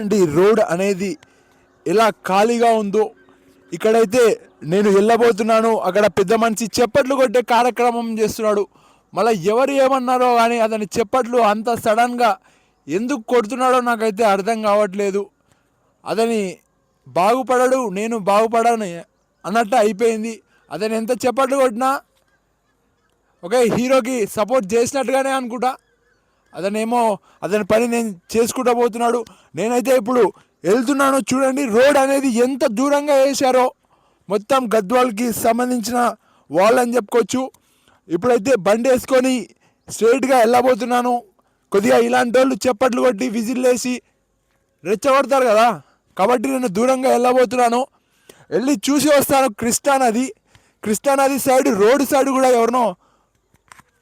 అండి రోడ్ అనేది ఎలా ఖాళీగా ఉందో ఇక్కడైతే నేను వెళ్ళబోతున్నాను. అక్కడ పెద్ద మనిషి చెప్పట్లు కొట్టే కార్యక్రమం చేస్తున్నాడు. మళ్ళీ ఎవరు ఏమన్నారో కానీ అతని చెప్పట్లు అంత సడన్గా ఎందుకు కొడుతున్నాడో నాకైతే అర్థం కావట్లేదు. అతని బాగుపడడు నేను బాగుపడను అన్నట్టు అయిపోయింది. అతను ఎంత చెప్పట్లు కొట్టినా ఓకే హీరోకి సపోర్ట్ చేసినట్టుగానే అనుకుంటా. అతనేమో అతని పని నేను చేసుకుంటూ పోతున్నాడు. నేనైతే ఇప్పుడు వెళ్తున్నాను చూడండి రోడ్ అనేది ఎంత దూరంగా వేశారో మొత్తం గద్వాల్కి సంబంధించిన వాళ్ళు అని చెప్పుకోవచ్చు. ఇప్పుడైతే బండి వేసుకొని స్ట్రైట్గా వెళ్ళబోతున్నాను. కొద్దిగా ఇలాంటి వాళ్ళు చెప్పట్లు కొట్టి విజిల్ వేసి రెచ్చగొడతారు కదా. కాబట్టి నేను దూరంగా వెళ్ళబోతున్నాను. వెళ్ళి చూసి వస్తాను కృష్ణా నది. కృష్ణా నది సైడ్ రోడ్ సైడ్ కూడా ఎవరినో.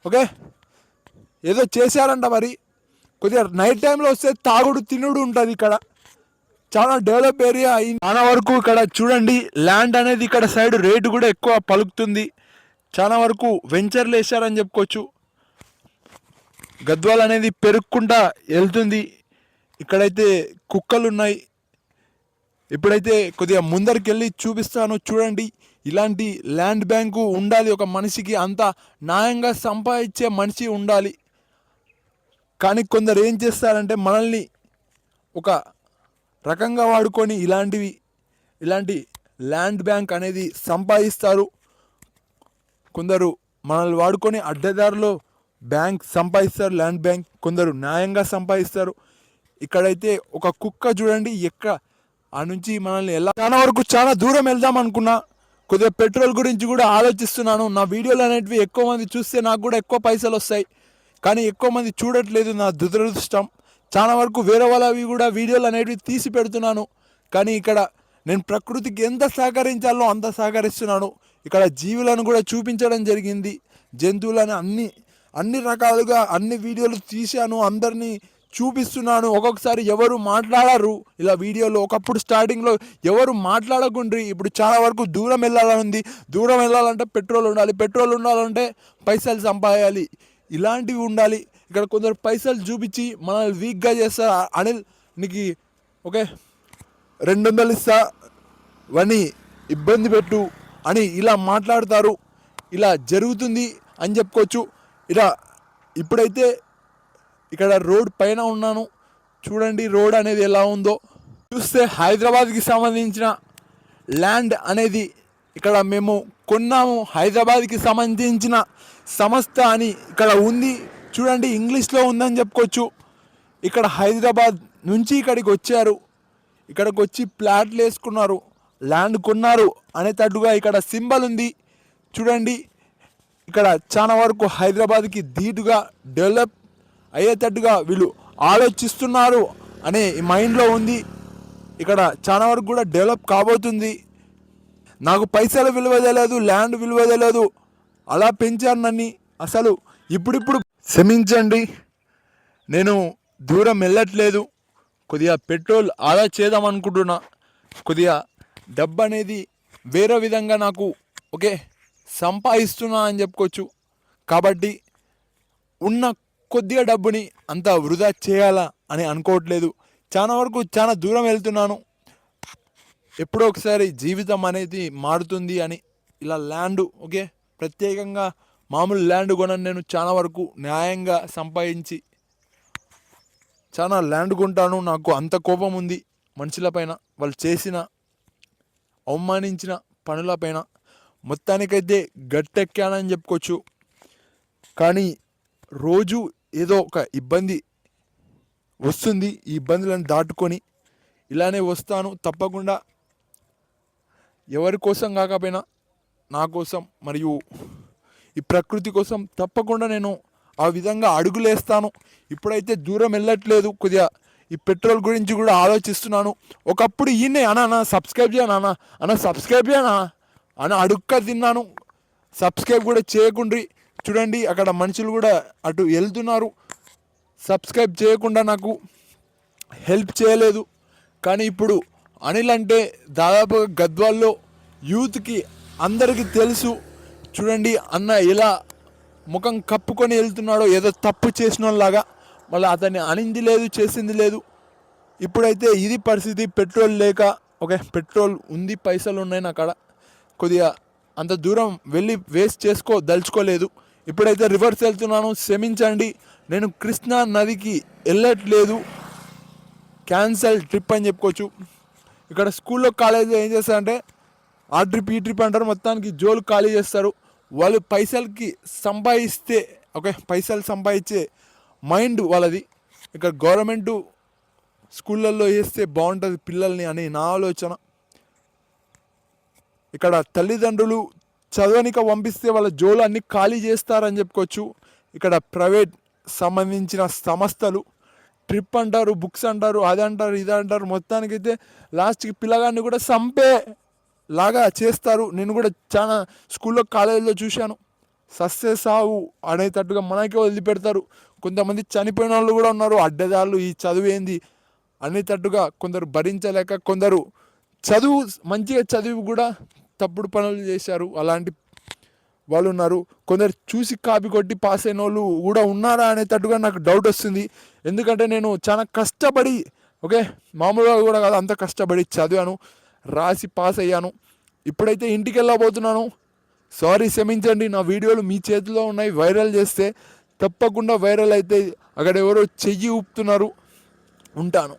ఓకే? ఏదో చేశారంట మరి. కొద్దిగా నైట్ టైంలో వస్తే తాగుడు తినుడు ఉంటుంది ఇక్కడ. చాలా డెవలప్ ఏరియా అయింది చాలా వరకు ఇక్కడ చూడండి ల్యాండ్ అనేది ఇక్కడ సైడ్ రేటు కూడా ఎక్కువ పలుకుతుంది. చాలా వరకు వెంచర్లు వేశారని చెప్పుకోవచ్చు. గద్వాల్ అనేది పెరుక్కుంటా వెళ్తుంది. ఇక్కడైతే కుక్కలు ఉన్నాయి. ఇప్పుడైతే కొద్దిగా ముందరికి వెళ్ళి చూపిస్తాను చూడండి. ఇలాంటి ల్యాండ్ బ్యాంకు ఉండాలి ఒక మనిషికి అంత న్యాయంగా సంపాదించే మనిషి ఉండాలి. కానీ కొందరు ఏం చేస్తారంటే మనల్ని ఒక రకంగా వాడుకొని ఇలాంటివి ఇలాంటి ల్యాండ్ బ్యాంక్ అనేది సంపాదిస్తారు. కొందరు మనల్ని వాడుకొని అడ్డదారిలో బ్యాంక్ సంపాదిస్తారు ల్యాండ్ బ్యాంక్ కొందరు న్యాయంగా సంపాదిస్తారు. ఇక్కడైతే ఒక కుక్క చూడండి ఎక్క ఆ నుంచి మనల్ని ఎలా చాలా వరకు చాలా దూరం వెళ్దాం అనుకున్నా. కొద్దిగా పెట్రోల్ గురించి కూడా ఆలోచిస్తున్నాను. నా వీడియోలు అనేటివి ఎక్కువ మంది చూస్తే నాకు కూడా ఎక్కువ పైసలు వస్తాయి. కానీ ఎక్కువ మంది చూడట్లేదు నా దురదృష్టం. చాలా వరకు వేరే వాళ్ళవి కూడా వీడియోలు అనేటివి తీసి పెడుతున్నాను. కానీ ఇక్కడ నేను ప్రకృతికి ఎంత సహకరించాలో అంత సహకరిస్తున్నాను. ఇక్కడ జీవులను కూడా చూపించడం జరిగింది. జంతువులను అన్ని అన్ని రకాలుగా అన్ని వీడియోలు తీశాను. అందరినీ చూపిస్తున్నాను. ఒక్కొక్కసారి ఎవరు మాట్లాడరు. ఇలా వీడియోలో ఒకప్పుడు స్టార్టింగ్లో ఎవరు మాట్లాడకుండ్రి. ఇప్పుడు చాలా వరకు దూరం వెళ్ళాలని ఉంది. దూరం వెళ్ళాలంటే పెట్రోల్ ఉండాలి. పెట్రోల్ ఉండాలంటే పైసలు సంపాదాలి ఇలాంటివి ఉండాలి. ఇక్కడ కొందరు పైసలు చూపించి మనల్ని వీక్గా చేస్తారు. అనిల్ నీకు ఓకే? రెండు వందలు ఇస్తా. వని ఇబ్బంది పెట్టు. అని ఇలా మాట్లాడతారు. ఇలా జరుగుతుంది అని చెప్పుకోవచ్చు. ఇలా ఇప్పుడైతే ఇక్కడ రోడ్ పైన ఉన్నాను. చూడండి రోడ్ అనేది ఎలా ఉందో. చూస్తే హైదరాబాద్కి సంబంధించిన ల్యాండ్ అనేది ఇక్కడ మేము కొన్నాము. హైదరాబాద్కి సంబంధించిన సంస్థ అని ఇక్కడ ఉంది. చూడండి ఇంగ్లీష్లో ఉందని చెప్పుకోవచ్చు. ఇక్కడ హైదరాబాద్ నుంచి ఇక్కడికి వచ్చారు. ఇక్కడికి వచ్చి ప్లాట్లు వేసుకున్నారు. ల్యాండ్ కొన్నారు. అనేటట్టుగా ఇక్కడ సింబల్ ఉంది. చూడండి ఇక్కడ చాలా వరకు హైదరాబాద్కి ధీటుగా డెవలప్ అయ్యేటట్టుగా వీళ్ళు ఆలోచిస్తున్నారు అనే మైండ్లో ఉంది. ఇక్కడ చాలా వరకు కూడా డెవలప్ కాబోతుంది. నాకు పైసల విలువ తెలియదు ల్యాండ్ విలువ తెలియదు అలా పెంచాను నన్ను. అసలు ఇప్పుడిప్పుడు క్షమించండి. నేను దూరం వెళ్ళట్లేదు. కొద్దిగా పెట్రోల్ ఆదా చేద్దాం అనుకుంటున్నా. కొద్దిగా డబ్బు అనేది వేరే విధంగా నాకు ఓకే సంపాదిస్తున్నా అని చెప్పుకోవచ్చు. కాబట్టి ఉన్న కొద్దిగా డబ్బుని అంత వృధా చేయాలా అని అనుకోవట్లేదు. చాలా వరకు చాలా దూరం వెళ్తున్నాను. ఎప్పుడో ఒకసారి జీవితం అనేది మారుతుంది అని ఇలా ల్యాండ్ ఓకే? ప్రత్యేకంగా మామూలు ల్యాండ్ కొనని నేను చాలా వరకు న్యాయంగా సంపాదించి చాలా ల్యాండ్ కొంటాను. నాకు అంత కోపం ఉంది మనుషులపైన వాళ్ళు చేసిన అవమానించిన పనులపైన మొత్తానికైతే గట్టెక్కానని చెప్పుకోవచ్చు. కానీ రోజు ఏదో ఒక ఇబ్బంది వస్తుంది. ఈ ఇబ్బందులను దాటుకొని ఇలానే వస్తాను. తప్పకుండా ఎవరి కోసం కాకపోయినా నా కోసం మరియు ఈ ప్రకృతి కోసం తప్పకుండా నేను ఆ విధంగా అడుగులేస్తాను. ఇప్పుడైతే దూరం వెళ్ళట్లేదు. కొద్దిగా ఈ పెట్రోల్ గురించి కూడా ఆలోచిస్తున్నాను. ఒకప్పుడు ఈయనే అన్న అన్న సబ్స్క్రైబ్ చేయనా అన్న అన్న సబ్స్క్రైబ్ చేయనా అని అడుక్క తిన్నాను. సబ్స్క్రైబ్ కూడా చేయకుండ్రి. చూడండి అక్కడ మనుషులు కూడా అటు వెళ్తున్నారు. సబ్స్క్రైబ్ చేయకుండా నాకు హెల్ప్ చేయలేదు. కానీ ఇప్పుడు అనిల్ అంటే దాదాపుగా గద్వాల్లో యూత్కి అందరికీ తెలుసు. చూడండి అన్న ఎలా ముఖం కప్పుకొని వెళ్తున్నాడో ఏదో తప్పు చేసిన లాగా మళ్ళీ అతన్ని అనింది లేదు చేసింది లేదు. ఇప్పుడైతే ఇది పరిస్థితి పెట్రోల్ లేక ఓకే పెట్రోల్ ఉంది పైసలు ఉన్నాయి నా కాడ. కొద్దిగా అంత దూరం వెళ్ళి వేస్ట్ చేసుకో దలుచుకోలేదు. ఇప్పుడైతే రివర్స్ వెళ్తున్నాను క్షమించండి. నేను కృష్ణా నదికి వెళ్ళట్లేదు. క్యాన్సల్ ట్రిప్ అని చెప్పుకోవచ్చు. ఇక్కడ స్కూల్లో కాలేజీలో ఏం చేస్తారంటే ఆ ట్రిప్ ఈ ట్రిప్ అంటారు. మొత్తానికి జోలు ఖాళీ చేస్తారు. వాళ్ళు పైసలకి సంపాదిస్తే ఓకే పైసలు సంపాదించే మైండ్ వాళ్ళది. ఇక్కడ గవర్నమెంట్ స్కూళ్ళల్లో వేస్తే బాగుంటుంది పిల్లల్ని అని నా ఆలోచన. ఇక్కడ తల్లిదండ్రులు చదవనిక పంపిస్తే వాళ్ళ జోలు అన్ని ఖాళీ చేస్తారని చెప్పుకోవచ్చు. ఇక్కడ ప్రైవేట్ సంబంధించిన సంస్థలు ట్రిప్ అంటారు బుక్స్ అంటారు అది అంటారు ఇది అంటారు మొత్తానికైతే లాస్ట్కి పిల్లగాన్ని కూడా సంపే లాగా చేస్తారు. నేను కూడా చాలా స్కూల్లో కాలేజీలో చూశాను. సస్సే సావు అనేటట్టుగా మనకే వదిలిపెడతారు. కొంతమంది చనిపోయిన వాళ్ళు కూడా ఉన్నారు అడ్డదారులు ఈ చదువు ఏంది అనేటట్టుగా కొందరు భరించలేక కొందరు చదువు మంచిగా చదివి కూడా తప్పుడు పనులు చేశారు. అలాంటి వాళ్ళు ఉన్నారు కొందరు చూసి కాపీ కొట్టి పాస్ అయిన వాళ్ళు కూడా ఉన్నారా అనేటట్టుగా నాకు డౌట్ వస్తుంది. ఎందుకంటే నేను చాలా కష్టపడి ఓకే? మామూలుగా కూడా కాదు అంత కష్టపడి చదివాను రాసి పాస్ అయ్యాను. ఇప్పుడైతే ఇంటికి వెళ్ళబోతున్నాను సారీ క్షమించండి నా వీడియోలు మీ చేతిలో ఉన్నాయి వైరల్ చేస్తే తప్పకుండా వైరల్ అయితే అక్కడ ఎవరో చెయ్యి ఊపుతున్నారు. ఉంటాను.